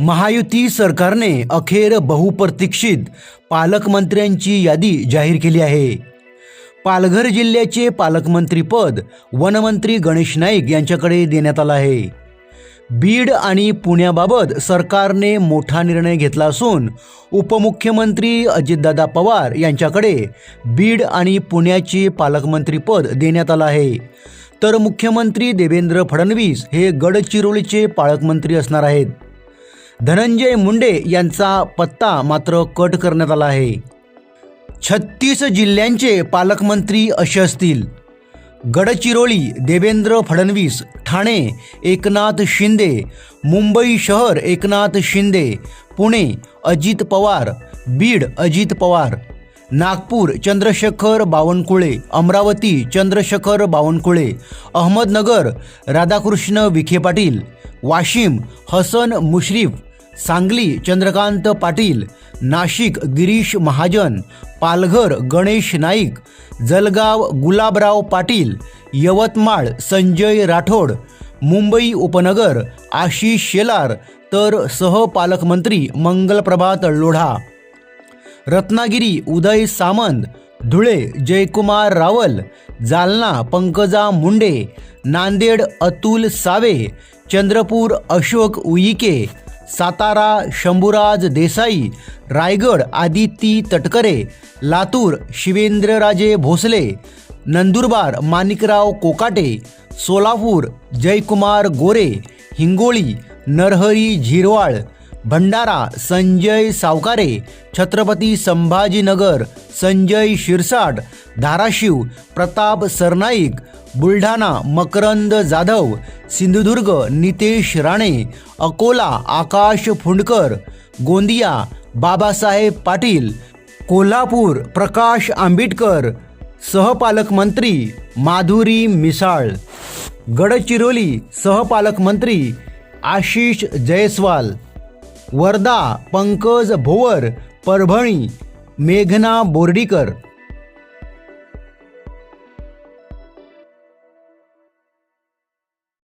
महायुती सरकारने अखेर बहुप्रतीक्षित पालकमंत्र्यांची यादी जाहीर केली आहे. पालघर जिल्ह्याचे पालकमंत्रीपद वनमंत्री गणेश नाईक यांच्याकडे देण्यात आलं आहे. बीड आणि पुण्याबाबत सरकारने मोठा निर्णय घेतला असून उपमुख्यमंत्री अजितदादा पवार यांच्याकडे बीड आणि पुण्याचे पालकमंत्रीपद देण्यात आलं आहे. तर मुख्यमंत्री देवेंद्र फडणवीस हे गडचिरोलीचे पालकमंत्री असणार आहेत. धनंजय मुंडे यांचा पत्ता मात्र कट करण्यात आला आहे. छत्तीस जिल्ह्यांचे पालकमंत्री असे असतील. गडचिरोली देवेंद्र फडणवीस ठाणे एकनाथ शिंदे मुंबई शहर एकनाथ शिंदे पुणे अजित पवार बीड अजित पवार नागपूर चंद्रशेखर बावनकुळे अमरावती चंद्रशेखर बावनकुळे अहमदनगर राधाकृष्ण विखे पाटील वाशिम हसन मुश्रीफ सांगली चंद्रकांत पाटील नाशिक गिरीश महाजन पालघर गणेश नाईक जलगाव गुलाबराव पाटील यवतमाळ संजय राठोड मुंबई उपनगर आशिष शेलार तर सहपालकमंत्री मंगलप्रभात लोढा. रत्नागिरी उदय सामंत धुळे जयकुमार रावल जालना पंकजा मुंडे नांदेड अतुल सावे चंद्रपूर अशोक उईके सातारा शंभूराज देसाई रायगड आदिती तटकरे लातूर शिवेंद्रराजे भोसले नंदुरबार माणिकराव कोकाटे सोलापूर जयकुमार गोरे हिंगोळी नरहरी झिरवाळ भंडारा संजय सावकारे छत्रपती संभाजीनगर संजय शिरसाट धाराशिव प्रताप सरनाईक बुलढाणा मकरंद जाधव सिंधुदुर्ग नितेश राणे अकोला आकाश फुंडकर गोंदिया बाबासाहेब पाटील कोल्हापूर प्रकाश आंबेडकर सहपालकमंत्री माधुरी मिसाळ गडचिरोली सहपालकमंत्री आशिष जयस्वाल वर्धा पंकज भोवर परभणी मेघना बोर्डीकर.